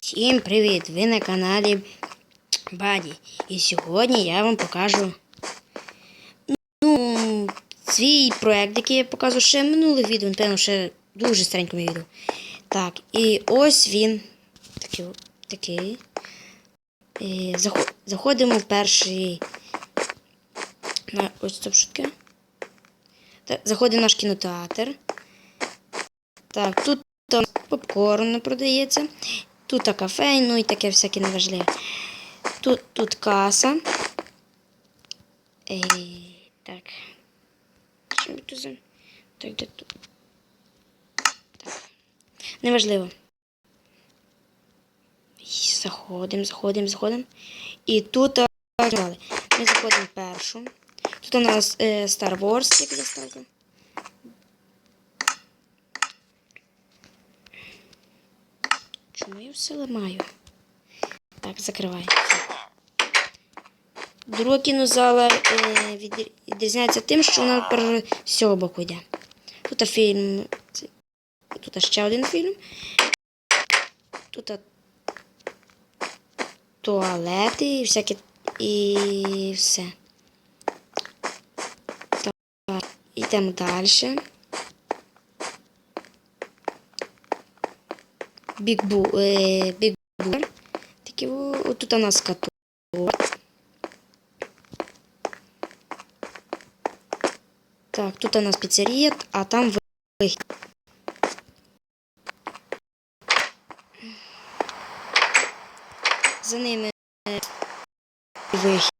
Всім привіт! Ви на каналі Баді. І сьогодні я вам покажу ну, свій проект, який я показував ще минулих відео, напевно, ще дуже старенькому відео. Так, і ось він такий. такий. І заходимо в перший. На, ось стоп шутки. Заходимо в наш кінотеатр. Так, тут там попкорн продається. Тут кафе, ну і таке всяке неважливе. Тут, тут каса. Ей, так. Що ми тут за... Так, де тут? Так. Неважливо. Заходимо, заходимо, заходимо. І тут ми заходимо першу. Тут у нас е, Star Wars, як заставка. Я все ламаю? Так, закривай. Друга кінозала е, відрізняється тим, що вона з цього боку йде. Тут фільм. Тут ще один фільм. Тут туалети і всякі і все. Так, йдемо далі. Big Boo. Такі, о, тут у нас каток. Так, тут у нас піцерія, а там вихід. За ними е, вихід.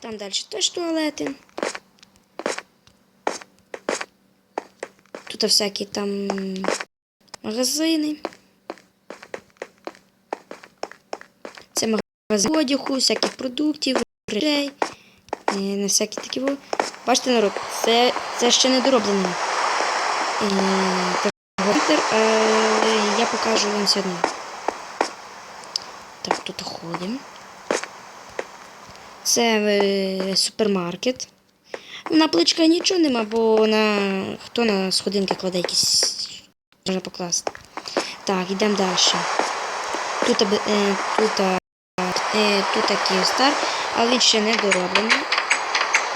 Там далі теж туалети. Тут всякі там магазини. Це магазин одягу, всяких продуктів, речей, е, на всякі такі. Бачите, народ, це, це ще не дороблено. Е, але я покажу вам сьогодні. Так, тут ходимо. Це е, супермаркет. На поличках нічого нема, бо на хто на сходинки кладе якісь можна покласти. Так, йдемо далі. Тут, е, тут, е, е, тут такий стар, але він ще не дороблений.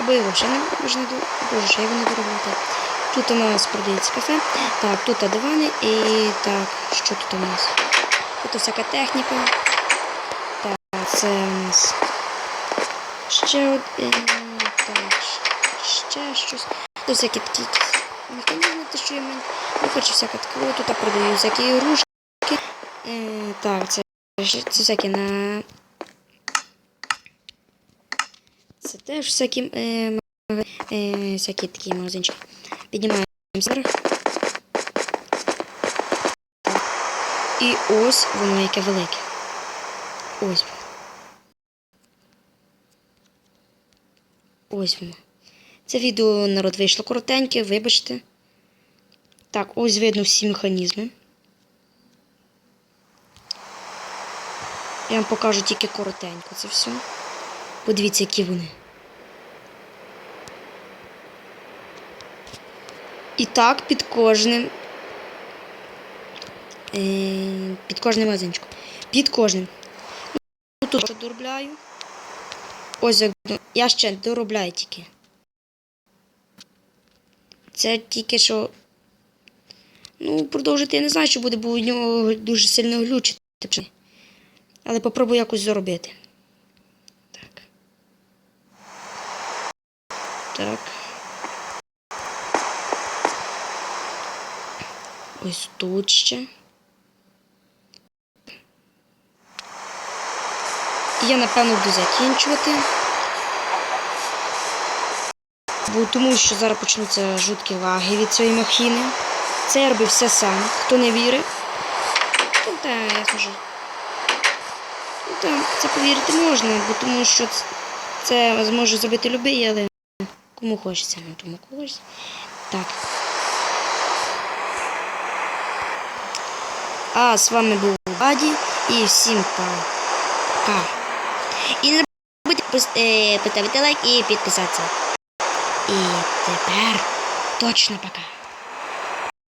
Або його ще не можна. Боже, ще його не доробити. Тут у нас продається кафе. Так, тут дивани і так, що тут у нас? Тут всяка техніка. Так, це у нас ще один. Так, ще щось. Тут всякі такі якісь механізми, те, що я маю. Ну, коротше, всяка така. О, Тут продають всякі ігрушки. Е, так, це, це всякі на. Це теж всякі, е, е, всякі такі магазинчики. Піднімаємося вверх. І ось воно яке велике. Ось. Ось воно. Це відео народ вийшло коротеньке, вибачте. Так, ось видно всі механізми. Я вам покажу тільки коротенько це все. Подивіться, які вони. І так, під кожним. Е, під кожним магазинчиком. Під кожним. Ну, тут доробляю. Ось як я ще доробляю тільки. Це тільки що. Ну, продовжити я не знаю, що буде, бо у нього дуже сильно глючить. Але попробую якось заробити. Так. Так. Ось тут ще. Я, напевно, буду закінчувати. Бо тому що зараз почнуться жуткі лаги від цієї махіни. Це я робив все сам. Хто не вірить, то та ясно ж. Ну, там, це повірити можна, бо тому що це зможе зробити любий, але кому хочеться, ну тому когось. Так. А з вами був Баді і всім пока. І не забудьте е, поставити лайк і підписатися. І тепер Точно пока.